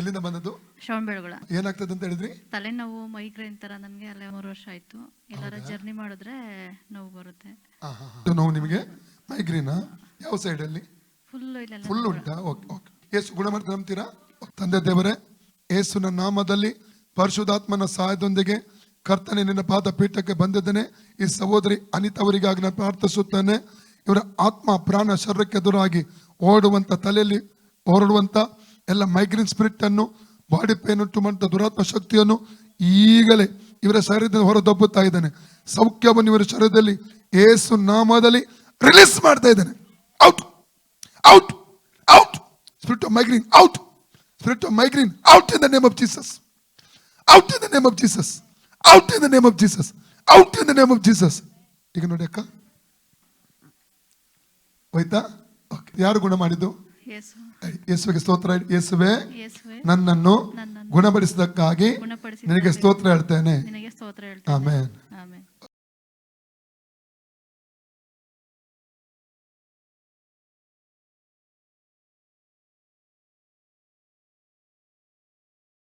ಎಲ್ಲಿಂದ ಬಂದದ್ದು? ಶ್ರವಣಬೆಳಗೊಳ. ಏನಾಗ್ತದೆ ಅಂತ ಹೇಳಿದ್ರಿ? ತಲೆನೋವು ಮೈಗ್ರೇನ್ ತರ ನನಗೆ ಅಲ್ಲೇ ಮೂರು ವರ್ಷ ಆಯ್ತು. ಎಲ್ಲಾರ ಜರ್ನಿ ಮಾಡಿದ್ರೆ ನೋವು ಬರುತ್ತೆ. ಇದು ನೋವು ನಿಮಗೆ? ಮೈಗ್ರೇನಾ ಯಾವ ಸೈಡಲ್ಲಿ ಫುಲ್ ಇಲ್ಲೆಲ್ಲ ಫುಲ್ ಉಂಟಾ? Okay okay. ಏಸು ಗುಣಮಟ್ಟ ನಂಬ್ತೀರಾ? ತಂದೆ ದೇವರೇ ಏಸುನ ನಾಮದಲ್ಲಿ ಪರಿಶುದ್ಧಾತ್ಮನ ಸಹಾಯದೊಂದಿಗೆ ಕರ್ತನೆ ನಿನ್ನ ಪಾದ ಪೀಠಕ್ಕೆ ಬಂದಿದ್ದೇನೆ. ಈ ಸಹೋದರಿ ಅನಿತಾ ಅವರಿಗಾಗಿ ನಾನು ಪ್ರಾರ್ಥಿಸುತ್ತೇನೆ. ಇವರ ಆತ್ಮ ಪ್ರಾಣ ಶರೀರಕ್ಕೆ ಎದುರಾಗಿ ಓಡುವಂತ ತಲೆಯಲ್ಲಿ ಹೊರಡುವಂತ ಎಲ್ಲ ಮೈಗ್ರೇನ್ ಸ್ಪಿರಿಟ್ ಅನ್ನು ಬಾಡಿ ಪೇನ್ ಉಂಟು ಮಾಡಿದ ದುರಾತ್ಮ ಶಕ್ತಿಯನ್ನು ಈಗಲೇ ಇವರ ಶರೀರದಲ್ಲಿ ಹೊರ ಇದ್ದಾನೆ. ಸೌಖ್ಯವನ್ನು ಇವರ ಶರೀರದಲ್ಲಿ ಏಸು ನಾಮದಲ್ಲಿ ರಿಲೀಸ್ ಮಾಡ್ತಾ ಇದ್ದಾನೆ. Out out out spirit of migraine out spirit of migraine out in the name of Jesus out in the name of Jesus out in the name of Jesus out in the name of Jesus ಈಗ ನೋಡಿ ಅಕ್ಕ. ಹೋಯ್ತಾ? ಯಾರು ಗುಣ ಮಾಡಿದ್ದು? ಯೇಸುವಿಗೆ ಸ್ತೋತ್ರ ಯೇಸುವೆ ನನ್ನನ್ನು ಗುಣಪಡಿಸಿದಕ್ಕಾಗಿ ನಿನಗೆ ಸ್ತೋತ್ರ ಹೇಳ್ತೇನೆ. ನಿನಗೆ ಸ್ತೋತ್ರ ಹೇಳ್ತೇನೆ. ಆಮೇನ್. ಆಮೇಲೆ